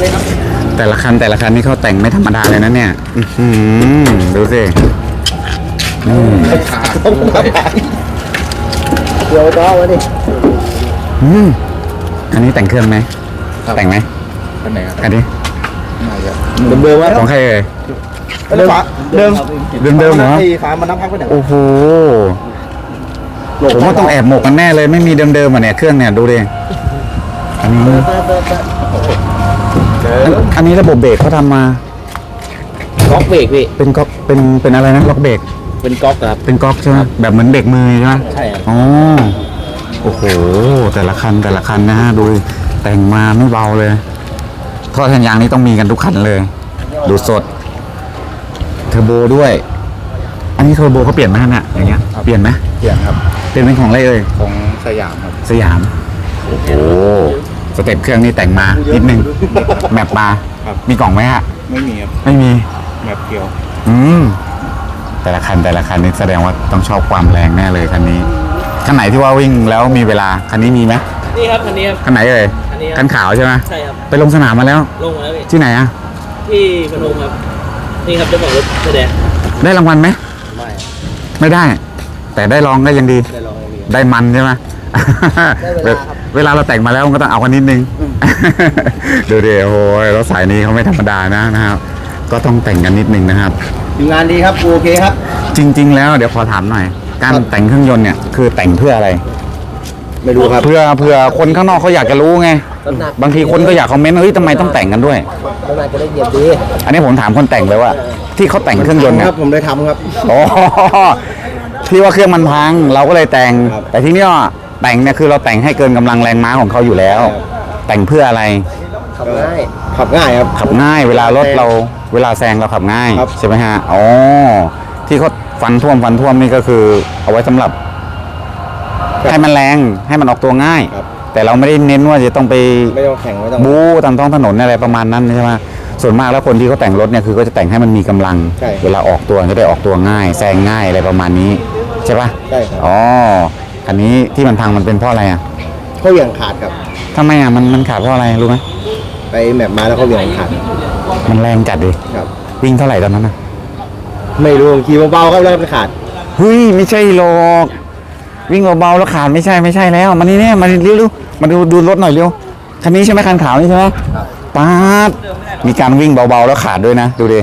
เลยครับแต่ละคันแต่ละคันนี่เขาแต่งไม่ธรรมดาเลยนะเนี่ยอื้อหือดูสิอืมต้องทำเดี๋ยวต่อวะดิอืมอันนี้แต่งเครื่องไหมแต่งไหมอันไหนครับอันนี้เดิมเดิมว่าของใครเอ่ยเดิมเดิมเดิมๆเหรอไอ้ฝามันน้ำพักไปไหนโอ้โหผมว่าต้องแอบหมกกันแน่เลยไม่มีเดิมๆอะเนี่ยเครื่องเนี่ยดูดิอันนี้ อันอันนี้ระบบเบรกเขาทำมาก๊อกเบรกพี่ เป็นก๊อกเป็นเป็นอะไรนะล็อกเบรกเป็นก๊อกครับ เป็นก๊อกใช่ไหมแบบเหมือนเบรกมือใช่ไหมใช่ครับอ๋อโอ้โห แต่ละคันแต่ละคันนะฮะดูดิแต่งมาไม่เบาเลยท่อแทนยางนี่ต้องมีกันทุกคันเลย ดูสดเทอร์โบด้วย อันนี้เทอร์โบเขาเปลี่ยนไหมฮะเนี่ยอย่างเงี้ยเปลี่ยนไหมเปลี่ยนครับ เปลี่ยนเป็นของอะไรเอ่ยของสยามครับ สยาม โอ้โหส เต็ปเครื่องนี่แต่งมานิดนึงแมปมาครับ มีกล่องไหมฮะ ไม่มีครับไม่มี แบบเดียว อืม แต่ละคันแต่ละคันนี่แสดงว่าต้องชอบความแรงแน่เลยคันนี้ คันไหนที่ว่าวิ่งแล้วมีเวลา คันนี้มีไหมนี่ครับคันนี้ครับ คันไหนเอ่ยอันนี้ครับ คันขาวใช่ไหมใช่ครับ ไปลงสนามมาแล้ว ลงมาแล้วพี่ที่ไหนอะที่พนมครับ นี่ครับเจ้าของรถแสดงได้รางวัลไหม ไม่ไม่ได้ แต่ได้ลองก็ยังดี ได้ลองเลยได้มันใช่ไหม ได้เวลาครับ เวลาเราแต่งมาแล้วมันก็ต้องเอากันนิดนึง ดูดิโอ้โหรถสายนี้เขาไม่ธรรมดานะนะครับ ก็ต้องแต่งกันนิดนึงนะครับ ทีมงานดีครับโอเคครับ จริง ๆ แล้วเดี๋ยวขอถามหน่อย การแต่งเครื่องยนต์เนี่ยคือแต่งเพื่ออะไร ไม่รู้ครับเพื่อเพื่อคนข้างนอกเขาอยากจะรู้ไงน้ำหนักบางทีคนก็อยากคอมเมนต์ว่าเฮ้ยทำไมต้องแต่งกันด้วยน้ำหนักจะได้เหยียบดีอันนี้ผมถามคนแต่งเลยว่า ที่เขาแต่งเครื่องยนต์คเนี่ยรับผมได้ทำครับอ๋อที่ว่าเครื่องมันพัง เราก็เลยแต่งครับแต่ที่เนี้ย แต่งเนี่ยคือเราแต่งให้เกินกำลังแรงม้าของเขาอยู่แล้วครับแต่งเพื่ออะไรขับง่าย ขับง่ายครับ ขับง่าย เวลารถเราเวลาแซงเราขับง่ายครับ ใช่ไหมฮะอ๋อที่เขาฟันท่วมฟันท่วมนี่ก็คือ เอาไว้สำหรับ ให้มันแรงให้มันออกตัวง่าย ครับ แต่เราไม่ได้เน้นว่าจะต้องไป ไม่ต้องแข่งไม่ต้อง บู๊ตามท้องถนนอะไรประมาณนั้นใช่ไหมส่วนมากแล้วคนที่เขาแต่งรถเนี่ยคือก็จะแต่งให้มันมีกำลัง ใช่เวลาออกตัวจะได้ออกตัวง่ายแซงง่ายอะไรประมาณนี้ ใช่ปะใช่ครับ อ๋อ คันนี้ที่มันพังมันเป็นเพราะอะไรอะเขาเหวี่ยงขาดครับ ทำไมอะมันมันขาดเพราะอะไรรู้ไหมไปแมปมาแล้วเขาเหวี่ยงขาดมันแรงจัดดิครับ วิ่งเท่าไหร่ตอนนั้นอะไม่รู้ขี่เบาๆครับแล้วมันขาด เฮ้ยไม่ใช่หรอกวิ่งเบาๆแล้วขาดไม่ใช่ไม่ใช่แล้วมานี่เนี่ยมาเร็วๆมาดูดูรถหน่อยเร็วคันนี้ใช่ไหมคันขาวนี่ใช่ไหมป๊าดมีการวิ่งเบาๆแล้วขาดด้วยนะ ดูดิ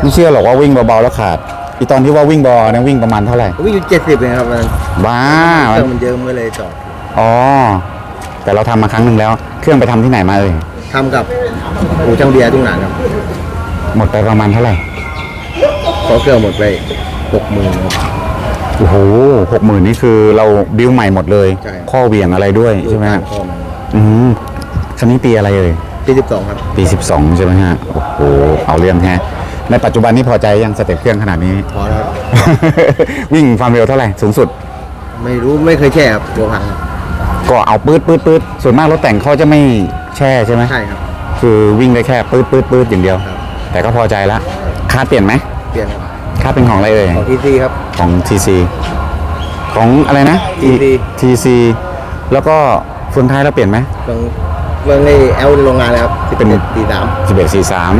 ไม่เชื่อหรอกว่าวิ่งเบาๆแล้วขาด อีตอนที่ว่าวิ่งเบาเนี่ยวิ่งประมาณเท่าไหร่วิ่งอยู่เจ็ดสิบเองครับมันบ้าเครื่องมันเยอะมันก็เลยจอดอ๋อ แต่เราทำมาครั้งหนึ่งแล้ว เครื่องไปทำที่ไหนมาเอ่ยทำกับอู่ช่างเบียร์ทุ่งหนานครับ หมดไปประมาณเท่าไหร่เพราะเครื่องหมดไปหกหมื่นครับ โอ้โหหกหมื่นนี่คือเราบิวใหม่หมดเลย ใช่ ข้อเหวี่ยงอะไรด้วยใช่ไหมฮะข้อมันอืมคันนี้ปีอะไรเอ่ยที่สิบสองครับ ปี 12 ใช่ไหมฮะ โอ้โห เอาเรื่องแฮะ ในปัจจุบันนี้พอใจยังสเต็ปเครื่องขนาดนี้ พอแล้วครับ วิ่งความเร็วเท่าไหร่สูงสุด ไม่รู้ไม่เคยแช่ครับตัวพังครับก็เอาปื๊ดปื๊ดปื๊ดส่วนมากรถแต่งเขาจะไม่แช่ใช่ไหมใช่ครับ คือวิ่งได้แค่ปื๊ดปื๊ดปื๊ดอย่างเดียว ครับ แต่ก็พอใจละคาดเปลี่ยนไหมเปลี่ยนครับคาดเป็นของอะไรเอ่ย ของทีซีครับ ของ TC ของอะไรนะ TC TC แล้วก็เฟืองท้ายเราเปลี่ยนไหมเบื้องเบื้องในแอลโรงงานเลยครับเป็น ตีสาม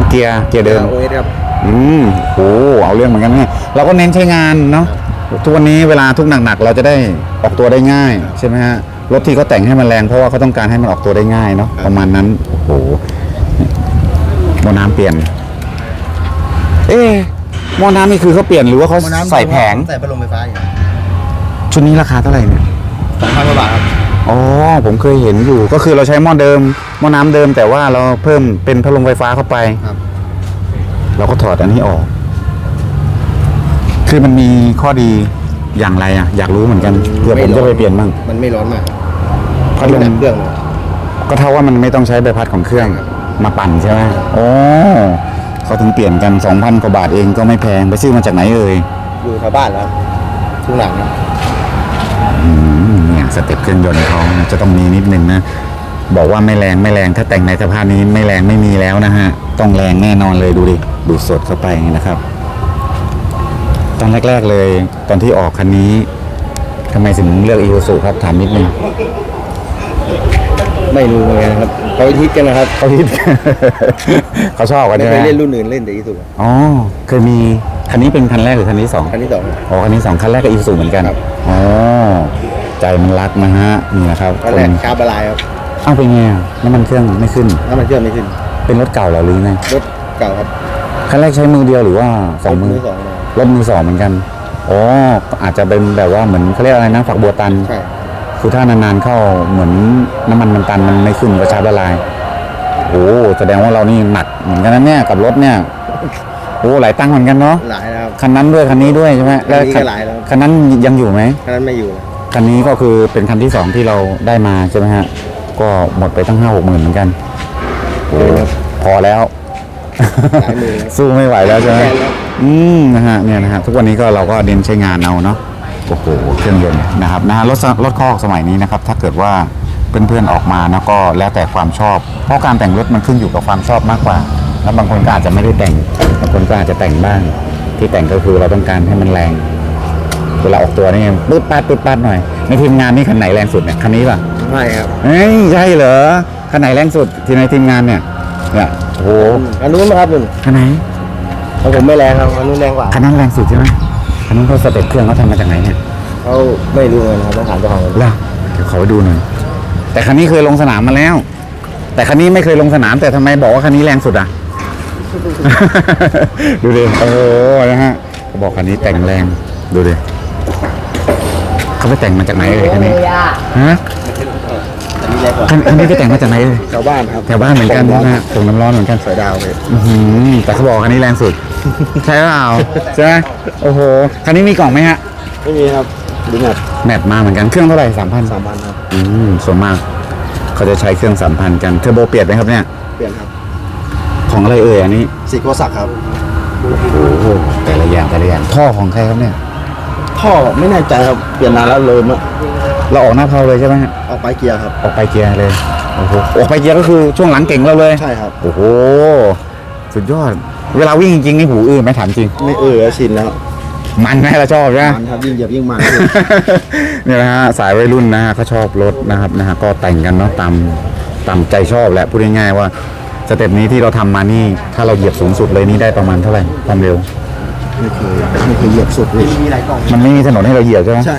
11 43 เกียร์เกียร์เดิม โอเอสครับ อืมโอ้เอาเรื่องเหมือนกันเนี่ยเราก็เน้นใช้งานเนาะทุกวันนี้เวลาทุกหนักๆ เราจะได้ออกตัวได้ง่ายใช่ไหมฮะรถที่เขาแต่งให้มันแรงเพราะว่าเขาต้องการให้มันออกตัวได้ง่ายเนาะประมาณนั้นโอ้โหหม้อน้ำเปลี่ยน เอ๊ะหม้อน้ำนี่คือเขาเปลี่ยนหรือว่าเขาใส่แผงใส่พัดลมไฟฟ้าอยู่ชุดนี้ราคาเท่าไหร่เนี่ยสองพันกว่าบาทครับอ๋อผมเคยเห็นอยู่ก็คือเราใช้หม้อเดิมหม้อน้ำเดิม แต่ว่าเราเพิ่มเป็นพัดลมไฟฟ้าเข้าไป ครับ เราก็ถอดอันนี้ออก คือมันมีข้อดีอย่างไรอะ อยากรู้เหมือนกันเผื่อผมจะไปเปลี่ยนบ้างมันไม่ร้อนมากพัดลมหนักเครื่องเลยก็เท่าว่ามันไม่ต้องใช้ใบพัดของเครื่องมาปั่นใช่ไหมโอ้เขาถึงเปลี่ยนกัน2,000กว่าบาทเองก็ไม่แพงไปซื้อมาจากไหนเอ่ยอยู่แถวบ้านแล้วทุ่งหลังครับอืมเนี่ยสเต็ปเครื่องยนต์เขาจะต้องมีนิดนึงนะ บอกว่าไม่แรงไม่แรงถ้าแต่งในสภาพนี้ไม่แรงไม่มีแล้วนะฮะ ต้องแรงแน่นอนเลยดูดิดูดสดเข้าไปนะครับ ตอนแรก ๆเลย ตอนที่ออกคันนี้ทำไมถึงเลือกอี u ู u ครับถามนิดนึงไม่รู้เหมือนกันครับเขาฮิตกันนะครับเขาฮิตเขาชอบกันไม่ใช่ไหเคมยเล่นรุ่นอื่นเล่นแต่อีสุอ๋อเคยมีคันนี้เป็นคันแรกหรือคันที่สองคันที่สองอ๋อคันที่สองคันแรกก็อีซูเหมือนกันครับอ๋อใจมันรักนะฮะนี่นะครับคันแรกคาร์บลายครับ เอ้าเป็นไงอะน้ำมันเครื่องไม่ขึ้น น้ำมันเครื่องไม่ขึ้น เป็นรถเก่าเหรอหรือไงรถเก่าครับคันแรกใช้มือเดียวหรือว่าสองมือรถสองมารถมือสองเหมือนกันอ๋อก็อาจจะเป็นแบบว่าเหมือนเขาเรียกอะไรนะฝักบัวตัน ใช่คือถ้านานๆเข้าเหมือนน้ำมันมันตันมันไม่ขึ้นกระชาละลาย โอ้แสดงว่าเรานี่หนักเหมือนกันนะเนี่ยกับรถเนี่ยโอ้หลายตังค์เหมือนกันเนาะหลายนะครับคันนั้นด้วยคันนี้ด้วยใช่ไหมคันนี้ก็หลายแล้วคันนั้นยังอยู่ไหมคันนั้นไม่อยู่นะคันนี้ก็คือเป็นคันที่สองที่เราได้มาใช่ไหมฮะ ก็หมดไปตั้งห้าหกหมื่นเหมือนกันโอ้พอแล้วหลายหมื่นสู้ไม่ไหวแล้วใช่ไหมแย่แล้วอืมนะฮะเนี่ยนะฮะทุกวันนี้ก็เราก็เน้นใช้งานเอาเนาะโอ้โหเครื่องยนต์นะครับนะฮะรถสรถคอกสมัยนี้นะครับ ถ้าเกิดว่าเพื่อนๆออกมานะก็แล้วแต่ความชอบ เพราะการแต่งรถมันขึ้นอยู่กับความชอบมากกว่า แล้วบางคนก็อาจจะไม่ได้แต่งบางคนก็อาจจะแต่งบ้าง ที่แต่งก็คือเราต้องการให้มันแรง เวลาออกตัวนี่ปึ๊ดปัดปึ๊ดปัดหน่อย ในทีมงานนี่คันไหนแรงสุดเนี่ยคันนี้ป่ะไม่ครับเฮ้ยใช่เหรอคันไหนแรงสุดที่ในทีมงานเนี่ยเนี่ยโอ้โหอันนู้นนะครับคุณคันไหนของผมไม่แรงครับอันนู้นแรงกว่าคันนั้นแรงสุดใช่ไหมคันนั้นเขาสเต็ปเครื่องเขาทำมาจากไหนเนี่ยเขาไม่รู้เลยนะครับต้องถามเจ้าของรถล่ะเดี๋ยวขอไปดูหน่อยแต่คันนี้เคยลงสนามมาแล้ว แต่คันนี้ไม่เคยลงสนาม แต่ทำไมบอกว่าคันนี้แรงสุดอะดูดิโอ้โหนะฮะเขาบอกคันนี้แต่งแรงดูดิ เขาไปแต่งมาจากไหนเลยคันนี้ฮะอันนี้แรงกว่าคันคันนี้ไปแต่งมาจากไหนเลยชาวบ้านครับแถวบ้านเหมือนกันผมนะฮะส่งน้ำร้อนเหมือนกันสายดาวเลยอื้อหือแต่เขาบอกคันนี้แรงสุด ใช่เปล่าใช่ไหมโอ้โหคันนี้มีกล่องไหมฮะไม่มีครับดูหนักแมทมาเหมือนกันเครื่องเท่าไหร่สามพันสามพันครับอืมส่วนมาก เขาจะใช้เครื่องสามพันกันเทอร์โบเปลี่ยนไหมครับเนี่ยเปลี่ยนครับ ของอะไรเอ่ยอันนี้สีโกศักดิ์ครับโอ้โหแต่ละอย่างแต่ละอย่างท่อของใครครับเนี่ย ท่อไม่แน่ใจครับเปลี่ยนนานแล้วเลยมะเราออกหน้าเพลาเลยใช่ไหมฮะเอาไปเกียร์ครับ ออกไปเกียร์เลยโอ้โหออกไปเกียร์ก็คือช่วงหลังเก่งเราเลยใช่ครับ โอ้โหสุดยอด เวลาวิ่งจริงๆนี่หูอื้อไหมถามจริง ไม่เออแล้วชินแล้วมันไหมเราชอบใช่ไหม มันครับยิ่งเหยียบยิ่งมันเนี่ยนะฮะสายวัยรุ่นนะฮะเขาชอบรถนะครับนะฮะก็แต่งกันเนาะตามตามใจชอบแหละพูดง่ายๆว่าสเต็ปนี้ที่เราทำมานี่ ถ้าเราเหยียบสูงสุดเลยนี่ได้ประมาณเท่าไหร่ความเร็ว ไม่เคยไม่เคยเหยียบสุดเลยมีหลายกล่อง มันไม่มีถนนให้เราเหยียบใช่ไหมใช่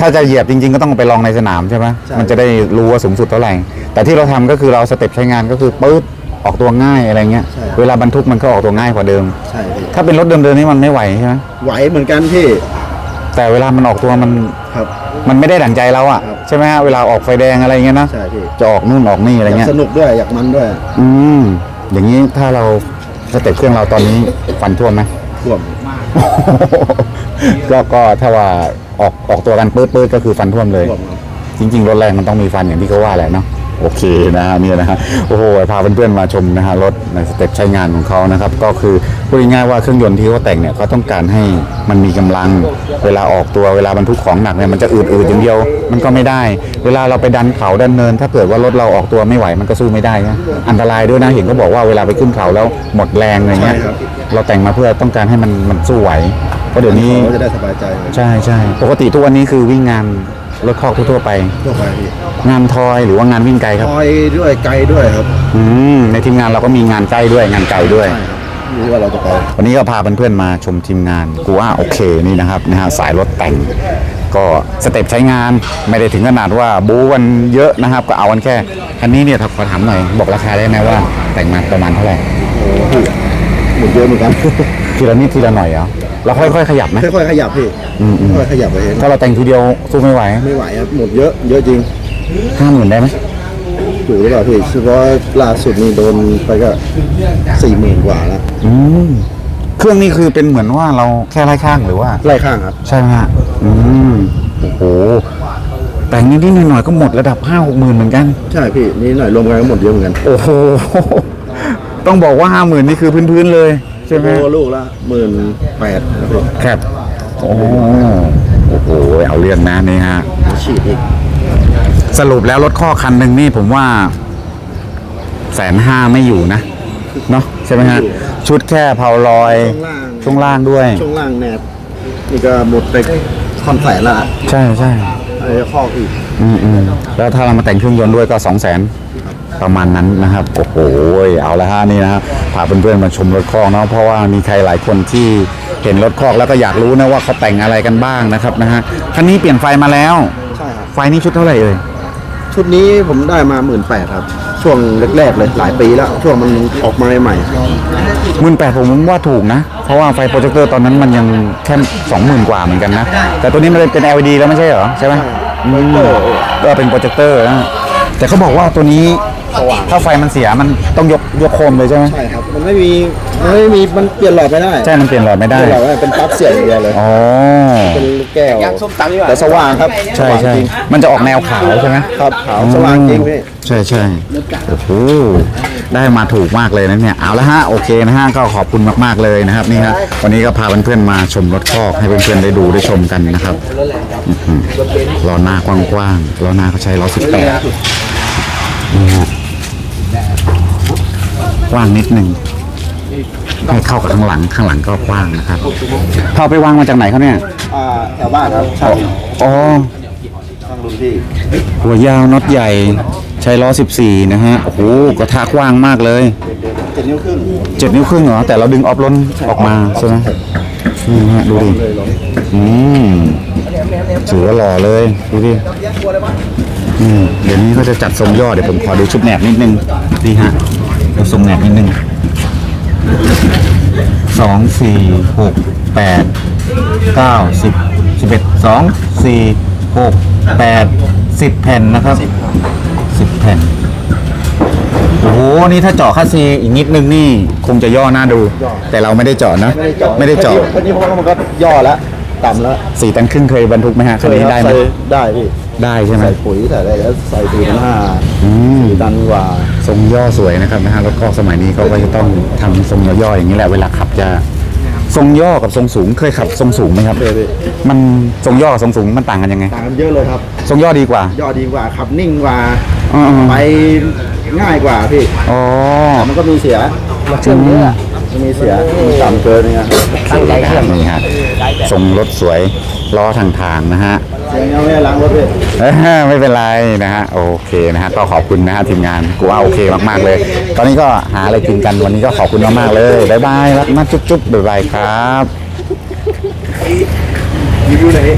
ถ้าจะเหยียบจริง ๆ ก็ต้องไปลองในสนามใช่ไหมใช่ มันจะได้รู้ว่าสูงสุดเท่าไหร่ แต่ที่เราทำก็คือเราสเต็ปใช้งานก็คือปื๊ดออกตัวง่ายอะไรเงี้ย เวลาบรรทุกมันก็ออกตัวง่ายกว่าเดิม ใช่พี่ถ้าเป็นรถเดิมๆนี่มันไม่ไหวใช่ไหมไหวเหมือนกันพี่แต่เวลามันออกตัวมันครับ มันไม่ได้ดั่งใจเราอะครับ ใช่ไหมฮะเวลาออกไฟแดงอะไรเงี้ยนะใช่พี่จะออกนู่นออกนี่อะไรอยากเงี้ย สนุกด้วยอยากมันด้วย อืมอย่างนี้ถ้าเราสเต็ปเครื่องเราตอนนี้ฟันท่วมไหม ท่วม ก็ก็ถ้าว่าออกออกตัวกันปื๊ดปื๊ดก็คือฟันท่วมเลย ท่วมครับ จริง ๆรถแรงมันต้องมีฟันอย่างที่เขาว่าแหละเนาะ โอเคนะฮะเนี่ยนะฮะโอ้โหพาเพื่อนๆมาชมนะฮะรถในสเต็ปใช้งานของเขานะครับ ก็คือพูดง่ายๆว่าเครื่องยนต์ที่เขาแต่งเนี่ยเขาต้องการให้มันมีกำลัง เวลาออกตัวเวลาบรรทุกของหนักเนี่ยมันจะอืดๆอย่างเดียว มันก็ไม่ได้ เวลาเราไปดันเขาดันเนิน ถ้าเกิดว่ารถเราออกตัวไม่ไหวมันก็สู้ไม่ได้นะอันตรายด้วยนะเห็นเขาบอกว่าเวลาไปขึ้นเขาแล้วหมดแรงอะไรเงี้ยใช่ครับเราแต่งมาเพื่อต้องการให้มันมันสู้ไหวเพราะเดี๋ยวนี้เขาจะได้สบายใจเลยใช่ใช่ปกติทุกวันนี้คือวิ่งงาน รถคอกทั่วๆไป ทั่วไปพี่งานทอยหรือว่างานวิ่งไกลครับคอยด้วยไกลด้วยครับอืมในทีมงานเราก็มีงานใกล้ด้วยงานไกลด้วย ใช่ครับไม่รู้ว่าเราจะไป วันนี้ก็พาเพื่อนๆมาชมทีมงานกูว่าโอเคนี่นะครับนะฮะสายรถแต่ง ก็สเต็ปใช้งานไม่ได้ถึงขนาดว่าบู๊กันเยอะนะครับ ก็เอากันแค่คันนี้เนี่ยขอถามหน่อย บอกราคาได้ไหมว่าแต่งมาประมาณเท่าไหร่โอ้โหพี่หมุนเยอะเหมือนกัน ทีละนิดทีละหน่อยเหรอ เราค่อยๆขยับไหมค่อยๆขยับพี่อืมอืมค่อยๆขยับไปเองถ้าเราแต่งทีเดียวสู้ไม่ไหวไม่ไหวครับหมดเยอะเยอะจริงห้าหมื่นได้ไหมอยู่หรือเปล่าพี่เฉพาะล่าสุดนี่โดนไปก็สี่หมื่นกว่าแล้วอืมเครื่องนี่คือเป็นเหมือนว่าเราแค่ไล่ข้างหรือว่า ไล่ข้างครับ ใช่ไหมฮะอืมโอ้โหแต่งนิดๆหน่อยๆก็หมดระดับห้าหกหมื่นเหมือนกัน ใช่พี่นี่หน่อยรวมกันก็หมดเยอะเหมือนกัน โอ้โห ต้องบอกว่าห้าหมื่นนี่คือพื้นๆเลย ใช่ไหมโอ้ลูกละหมื่นแปดนะพี่ครับโอ้โหโอ้โหเอาเรื่องนะนี่ฮะฉีดอีก สรุปแล้วรถข้อคันหนึ่งนี่ผมว่าแสนห้าไม่อยู่นะเนาะใช่ไหมฮะ ชุดแค่เผาลอย ช่วงล่างด้วย ช่วงล่างแนบนี่ก็หมดไปคอนแสนละ ใช่ใช่ไอ้คอกอีก อืมอืมแล้วถ้าเรามาแต่งเครื่องยนต์ด้วยก็สองแสน ประมาณนั้นนะครับโอ้โหเอาละฮะนี่นะฮะพาเพื่อนๆมาชมรถคอกเนาะเพราะว่ามีใครหลายคนที่เห็นรถคอกแล้วก็อยากรู้นะว่าเขาแต่งอะไรกันบ้างนะครับนะฮะคันนี้เปลี่ยนไฟมาแล้ว ใช่ครับ ไฟนี้ชุดเท่าไหร่เอ่ยชุดนี้ผมได้มาหมื่นแปดครับ ช่วงแรกๆเลยหลายปีแล้ว ช่วงมันออกมาใหม่หมื่นแปดผมว่าถูกนะ เพราะว่าไฟโปรเจคเตอร์ตอนนั้นมันยังแค่สองหมื่นกว่าเหมือนกันนะ แต่ตัวนี้มันเป็น LED แล้วไม่ใช่เหรอ ใช่ไหมอืมก็เป็นโปรเจคเตอร์นะแต่เขาบอกว่าตัวนี้ ถ้าไฟมันเสียมันต้องยกยกโคมเลยใช่ไหมใช่ครับ มันไม่มีมันไม่มีมันเปลี่ยนหลอดไม่ได้ใช่มันเปลี่ยนหลอดไม่เปได้ลี่ยนหลอดไม่ได้เป็นปลั๊กเสียบอย่างเดียวเลยอ๋อเป็นลูกแก้วแต่สว่างครับใช่สว่างใช่จริงมันจะออกแนวขาวใช่ไหมครับขาวสว่างจริงพี่ใช่ใช่โอ้โหได้มาถูกมากเลยนะเนี่ยเอาละฮะโอเคนะฮะก็ขอบคุณมากๆเลยนะครับนี่ฮะวันนี้ก็พาเพื่อนๆมาชมรถคอกให้เพื่อนๆได้ดูได้ชมกันนะครับอื้อหือล้อหน้ากว้างๆล้อหน้าเขาใช้ล้อสิบแปดนี่ฮะก ว้างนิดหนึ่งให้เข้ากับข้างหลังข้างหลังก็กว้างนะครับเขาเอาไปวางมาจากไหนเขาเนี่ยอ่าแถวบ้านครับช่างอ๋อช่างรุ่นพี่หัวยาวน็อตใหญ่ใช้ล้อ 14 นะฮะโอ้โหกระทะกว้างมากเลยเจ็ดนิ้วครึ่ง7นิ้วครึ่งเหรอแต่เราดึงออฟล้นออกมาใช่ไหมนี่ฮะดูดิอืมถือว่าหล่อเลยดูดิอืมเดี๋ยวนี้เขาจะจัดทรงย่อเดี๋ยวผมขอดูชุดแหนบนิดนึงนี่ฮะ ดูทรงแหนบนิดนึงสองสี่หกแปดเก้าสิบสิบเอ็ดสองสี่หกแปดสิบแผ่นนะครับสิบแผ่น โอ้โห นี่ถ้าเจาะคัสซีอีกนิดนึงนี่ คงจะย่อหน้าดู แต่เราไม่ได้เจาะนะ ไม่ได้เจาะคันนี้เพราะว่ามันก็ย่อแล้ว ต่ำแล้วสี่ตันครึ่งเคยบรรทุกไหมฮะคันนี้ได้ไหมใส่ได้พี่ได้ใช่ไหมใส่ปุ๋ยใส่อะไรแล้วใส่สี่พันห้าอืมสี่ตันกว่าทรงย่อสวยนะครับนะฮะแล้วก็สมัยนี้เขาก็จะต้องทำทรงย่อๆอย่างนี้แหละเวลาขับจะทรงย่อกับทรงสูงเคยขับทรงสูงไหมครับเคยพี่มันทรงย่อกับทรงสูงมันต่างกันยังไงต่างกันเยอะเลยครับ ทรงย่อดีกว่า ย่อดีกว่าขับนิ่งกว่าอ๋อไปง่ายกว่าพี่อ๋อแต่มันก็มีเสียเชื่อมเยอะมันมีเสียมันต่ำเกินเนี่ยนี่ฮะ ทรงรถสวยล้อทางทางๆนะฮะเสียงยังไม่ได้ล้างรถพี่เอ้ยไม่เป็นไรนะฮะโอเคนะฮะก็ขอบคุณนะฮะทีมงานกูว่าโอเคมากๆเลย ตอนนี้ก็หาอะไรกินกันวันนี้ก็ขอบคุณมากๆเลยบ๊ายบายรักมากจุ๊บๆบ๊ายบายครับรีวิวหน่อย